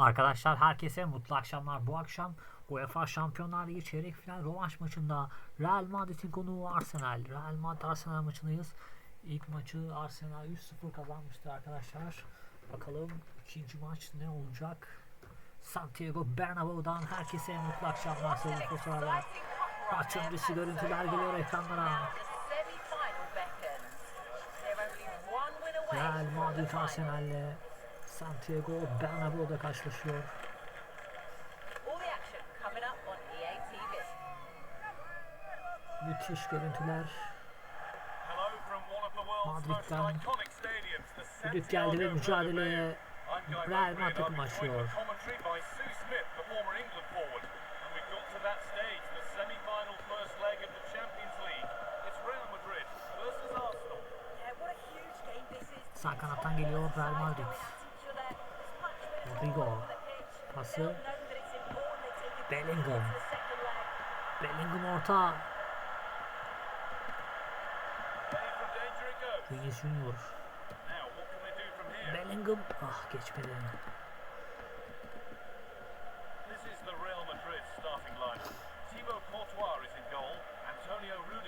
Arkadaşlar herkese mutlu akşamlar. Bu akşam UEFA Şampiyonlar Ligi çeyrek final rövanş maçında Real Madrid'in konuğu Arsenal. Real Madrid Arsenal maçındayız. İlk maçı Arsenal 3-0 kazanmıştı arkadaşlar. Bakalım ikinci maç ne olacak? Santiago Bernabeu'dan herkese mutlu akşamlar sevgili dostlar. Maç öncesi görüntüler geliyor ekranlara. Real Madrid Arsenal'le Santiago Bernabeu'da karşılaşıyor. Müthiş görüntüler. Madrid'den Düdük geldi ve mücadeleye Real Madrid başlıyor. Sağ kanattan geliyor Real Madrid. Rodrigo. Pası Bellingham. Bellingham orta. Vinicius Junior. Bellingham. Ah geçmedi.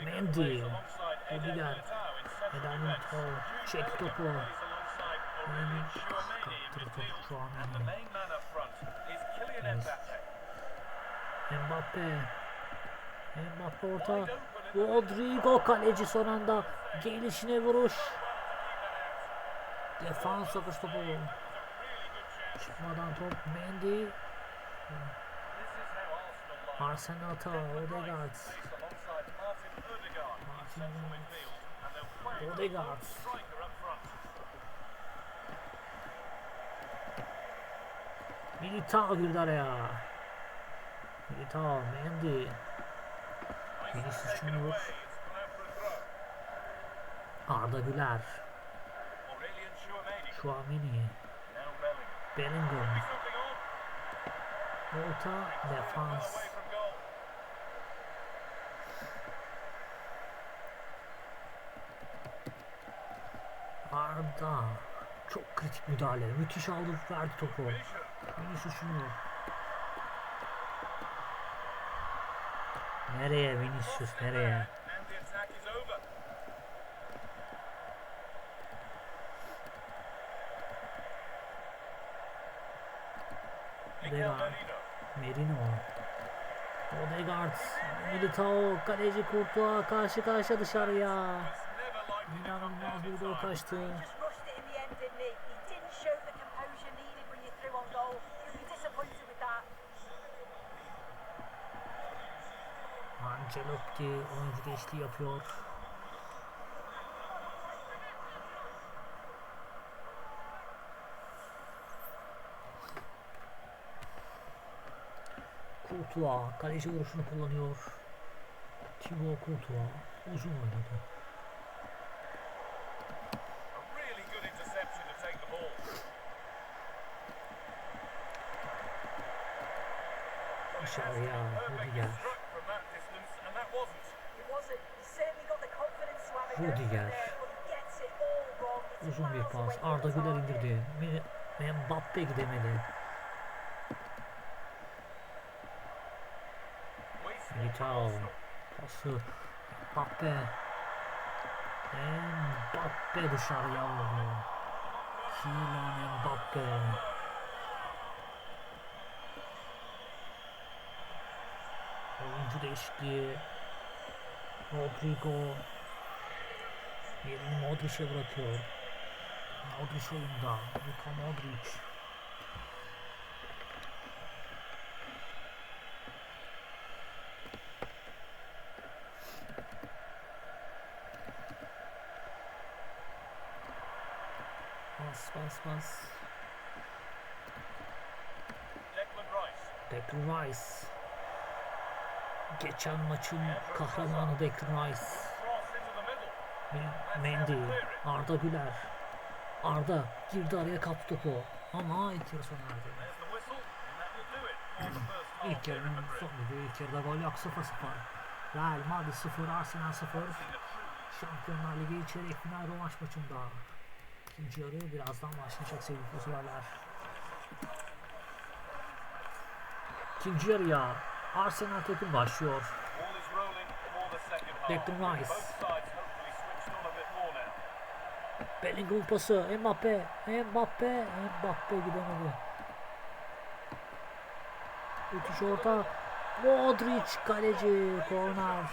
Mendy, Odegaard, Eden Tol, çek topu. Kaptırdı şu an. Evet. Mbappe. Mbappe orta. Rodrigo kaleci son anda gelişine vuruş. Defans sokış topu. Çıkmadan top Mendy. Arsenal hata Odegaard. Odegaard. Militao girdi araya. Militao, Mendy. Vinicius Junior. Arda Güler. Chouamini. Bellingham. Orta defans. Arda. Çok kritik müdahale. Müthiş aldı verdi topu. Vinicius Junior. Nereye Vinicius nereye? Odegaard. Merino. Odegaard. Militao. Kaleci Courtois. Karşı karşıya dışarıya. İnanılmaz bir gol kaçtı. Ancelotti oyuncu değişikliği yapıyor. Courtois kaleci vuruşunu kullanıyor. Thibaut Courtois uzun oynadı. Dışarıya Rudiger. Rudiger. Uzun bir pas. Arda Güler indirdi. Mbappe gidemedi. Militao. Pası. Mbappe. Mbappe dışarıya vurdu. Kylian Mbappe. Oyuncu değişikliği. Rodrigo yerini Modric'e bırakıyor. Modric oyunda. Luka Modric. Bas bas bas. Declan Rice. Geçen maçın kahramanı Declan Rice. Mendy, Arda Güler. Arda girdi araya kaptı topu. Ama yarı sona erdi. İlk yarının sonuydu. İlk yarıda gol yok 0-0. Real Madrid 0, Arsenal 0. Şampiyonlar Ligi çeyrek final rövanş maçında. İkinci yarı birazdan başlayacak sevgili futbolcular. İkinci yarıya Arsenal takım başlıyor. Declan Rice. Bellingham pası Mbappe Mbappe Mbappe gidemedi. Ötüş orta Modric kaleci korner.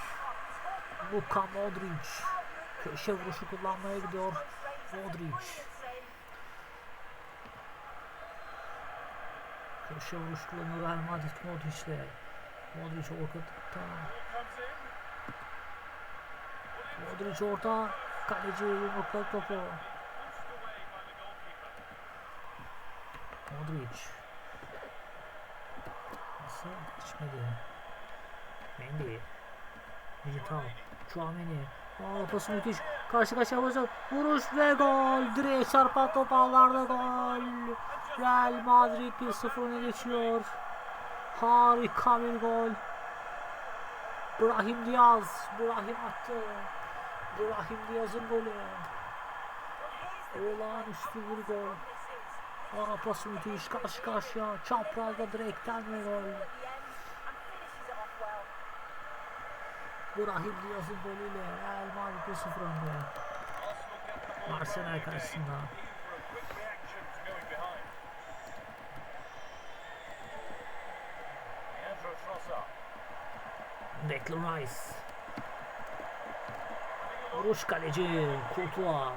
Luka Modric köşe vuruşu kullanmaya gidiyor Modric. Köşe vuruş kullanıyor Real Madrid Modric'le. Modric ortada. Modric orta kaleci yumrukladı topu. Modric. Nasıl geçmedi? Mendy. Digital. Chouameni. Aa pası müthiş. Karşı karşıya vuracak. Vuruş ve gol. Direğe çarpan top ağlarda gol. Real Madrid 1-0 öne geçiyor. Harika bir gol. Brahim Diaz. Brahim attı. Brahim Diaz'ın golü. Olağanüstü bir gol. Ara pası müthiş karşı karşıya. Çaprazda direkten ve gol. Brahim Diaz'ın golüyle Real Madrid 1-0 önde. Arsenal karşısında. For a Vuruş kaleci that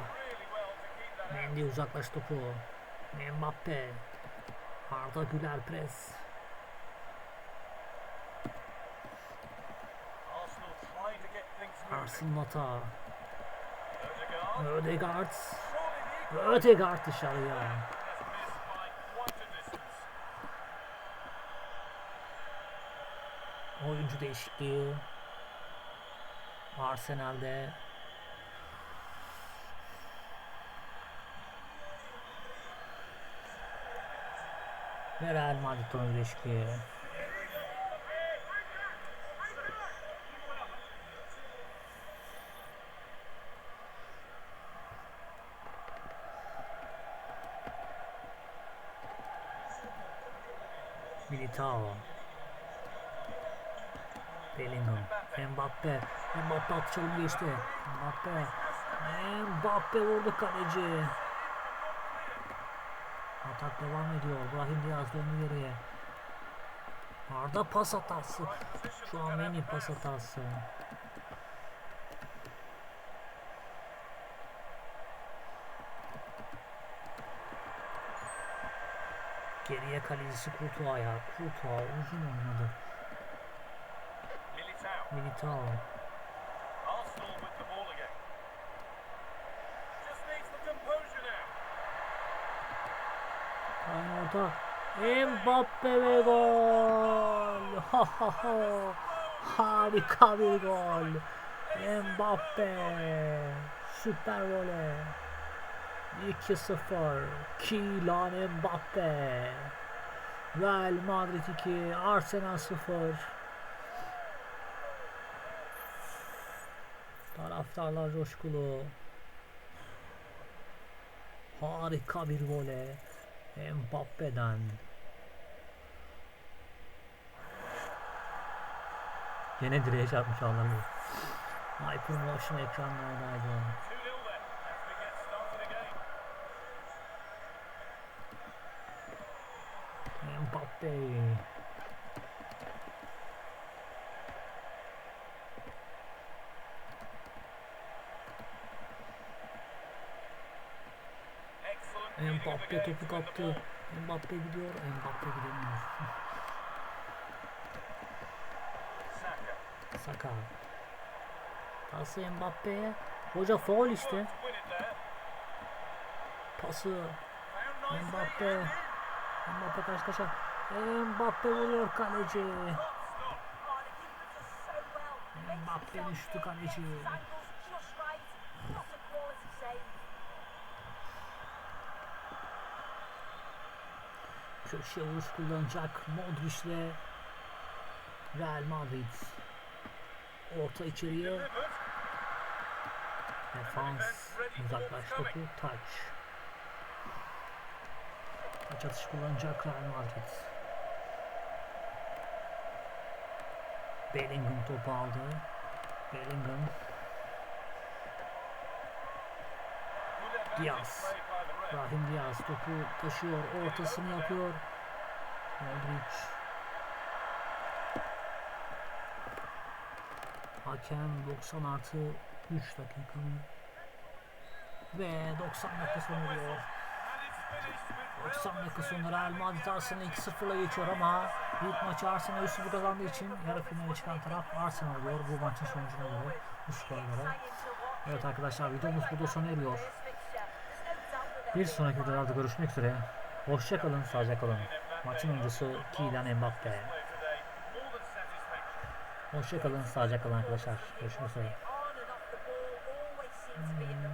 Mendy uzaklaş topu. Mbappe. Arda Güler pres. Arsene Mata. Ödegaard. Ödegaard dışarıya. Oyuncu değişikliği. Arsenal'de. Ve Real Madrid oyuncu değişikliği. Militao. Bellingham. Mbappe. Mbappe atışalım geçti. Mbappe. Mbappe vurdu kaleci. Atak devam ediyor. Brahim Diaz döndü geriye. Arda pas hatası. Şu an Meni pas hatası. Geriye kalecisi Kurtuğa'ya. Kurtuğa uzun oynadı. Militao. Militao. Orta. Mbappe ve gol. Ha ha ha. Harika bir gol. Mbappe. Süper vole. 2-0. Kylian Mbappe. Real Madrid 2. Arsenal 0. Taraftarlar coşkulu. Harika bir vole. Mbappe'den. Yine direğe çarpmış anlamı. Hypermotion ekranlardaydı. 2 Mbappe topu kaptı. Mbappe gidiyor. Mbappe gidemiyor. Saka. Pası Mbappe'ye. Hoca foul işte. Pası. Mbappe. Mbappe karşı karşıya. Mbappe vuruyor kaleci. Mbappe düştü kaleci. Köşe vuruş kullanacak Modric'le Real Madrid. Orta içeriye. Defans uzaklaş topu taç. Taç atışı kullanacak Real Madrid. Bellingham topu aldı. Bellingham. Diaz. Brahim Diaz topu taşıyor. Ortasını yapıyor. Modric. Hakem 90 artı 3 dakikanın ve 90 dakika sonu real 90 dakika sonra Real Madrid Arsenal'ı 2-0'la geçiyor ama ilk maçı Arsenal 3-0 kazandığı için yarı finale çıkan taraf Arsenal oluyor. Bu maçın sonucuna göre, bu skora. Evet arkadaşlar videomuz burada sona eriyor. Bir sonraki videolarda görüşmek üzere. Hoşçakalın, sağlıcakla kalın. Maçın öncesi Kylian Mbappe. Hoşçakalın, sağlıcakla kalın arkadaşlar. Görüşmek üzere. On